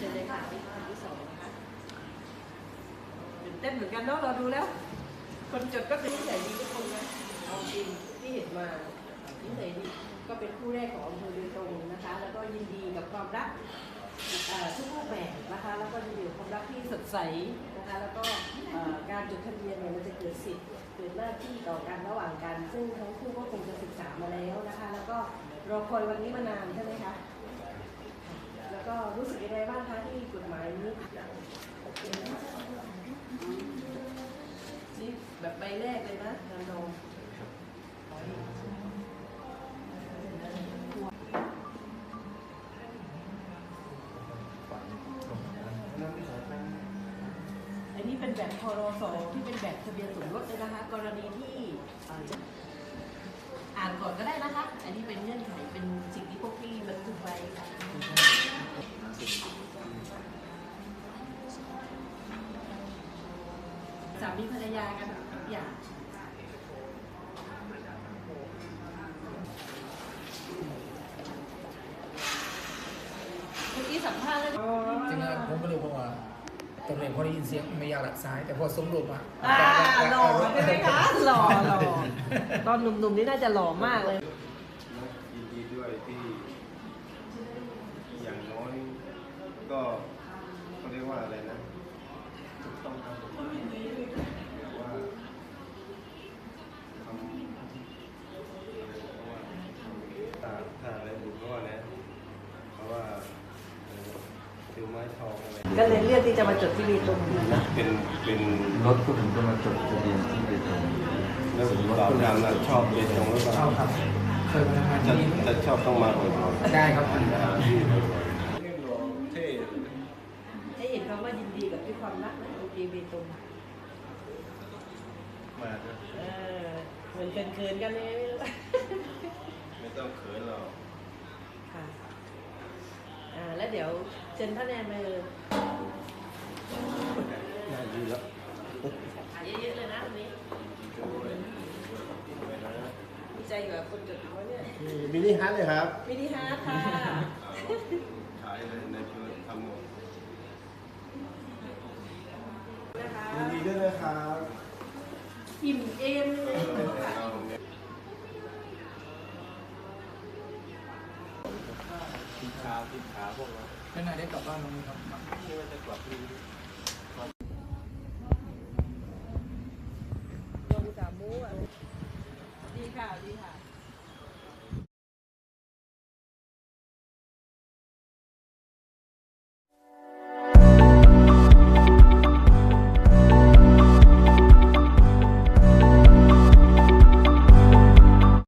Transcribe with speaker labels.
Speaker 1: นี่คนที่สองนะคะตื่นเต้นเหมือนกันเนาะเราดูแล้ว คนจดก็เป็นนิสัยดีทุกคนนะเอาจริงที่เห็นมานิสัยดีก็เป็นคู่แรกของอำเภอเบตงนะคะ แล้วก็ยินดีกับความรักทุกรูปแบบนะคะ แล้วก็ยินดีกับความรักที่สดใสนะคะ แล้วก็การจดทะเบียนเนี่ยมันจะเกิดสิทธิ์เกิดหน้าที่ต่อกันระหว่างกัน ซึ่งทั้งคู่ก็คงจะศึกษามาแล้วนะคะ แล้วก็รอคอยวันนี้มานานใช่ไหมคะ ก็รู้สึกยังไงบ้างคะที่กฎหมายนี้นี่แบบใบแรกเลยนะนันโดมอันนี้เป็นแบบพรสที่เป็นแบบทะเบียนสมรสเลยนะคะ กรณีที่อ่ออ่านก่อนก็ได้นะคะ อันนี้เป็นเงื่อนไขเป็นสิ่งที่พวกพี่บันทึกไว้ค่ะ สา มีภรรยากันทุกอย่างเมื่อกี้สัมภาษณ์แล้ว
Speaker 2: จริงๆผมก็รู้เพราะว่าตอนแรกพอได้ยินเสียงไม่อยากหลับสาย แต่พอสมรุปอะ
Speaker 1: อ่าหล่อใช่ไหมคะหล่อหล่อตอนหนุ่มๆนี่น่าจะหล่อมากเลย
Speaker 3: ยินดีด้วยที่อย่างน้อยก็เขาเรียกว่าอะไรนะถูกต้องตามกฎหมายแต่ว่าทำอะไรเพราะว่าถ้าถ้าอะไรบุญก็ว่านะเพราะว่าเอ่อ ถือไม้ทองอะไร
Speaker 1: ก็เลยเลือกที่จะมาจดที่บีตรงนี้นะ
Speaker 3: เป็นเป็น
Speaker 4: รถก็ถึงจะมาจดทะเบียนที่เบตง
Speaker 3: แล้วสาวงามน่ะชอบเบตงหรือเปล่า
Speaker 2: ชอบครับเคยมาทำงานที่
Speaker 3: จะ
Speaker 2: นี่
Speaker 3: จะชอบต้องมาบ่อยๆ
Speaker 2: ได้ครับ
Speaker 3: หาที่บ่อยๆเท่
Speaker 1: ให้เห็นคำว่ายินดีกับที่ความรักนะโอเคเบตง
Speaker 3: มาด้วย
Speaker 1: เออเหมือนเขินๆกันเลยไม่รู้
Speaker 3: ไม่ต้องเขินหรอก
Speaker 1: ค่ะอ่า แล้วเดี๋ยวเชิญท่านแนนมาเลย
Speaker 3: ได้ดีแล้ว
Speaker 1: ขายเยอะๆเลยนะวันนี้ดีใจกับคนจดเอาไว้เนี่ย
Speaker 3: มินิฮัทเลยครับ
Speaker 1: มินิฮาร์ทค่ะ
Speaker 3: ขายเลยในเพื่อนทำหมด
Speaker 1: นะคะ
Speaker 3: ยินดีด้วยนะครับ
Speaker 1: อิ่มเอมเลย
Speaker 3: กินขากินขาพวกเราค่
Speaker 2: ไหนได้กลับบ้านมั้ยครับ
Speaker 3: ไม่ว่าจะกลับที่
Speaker 1: ลงสามมูอะดีค่ะดีค่ะ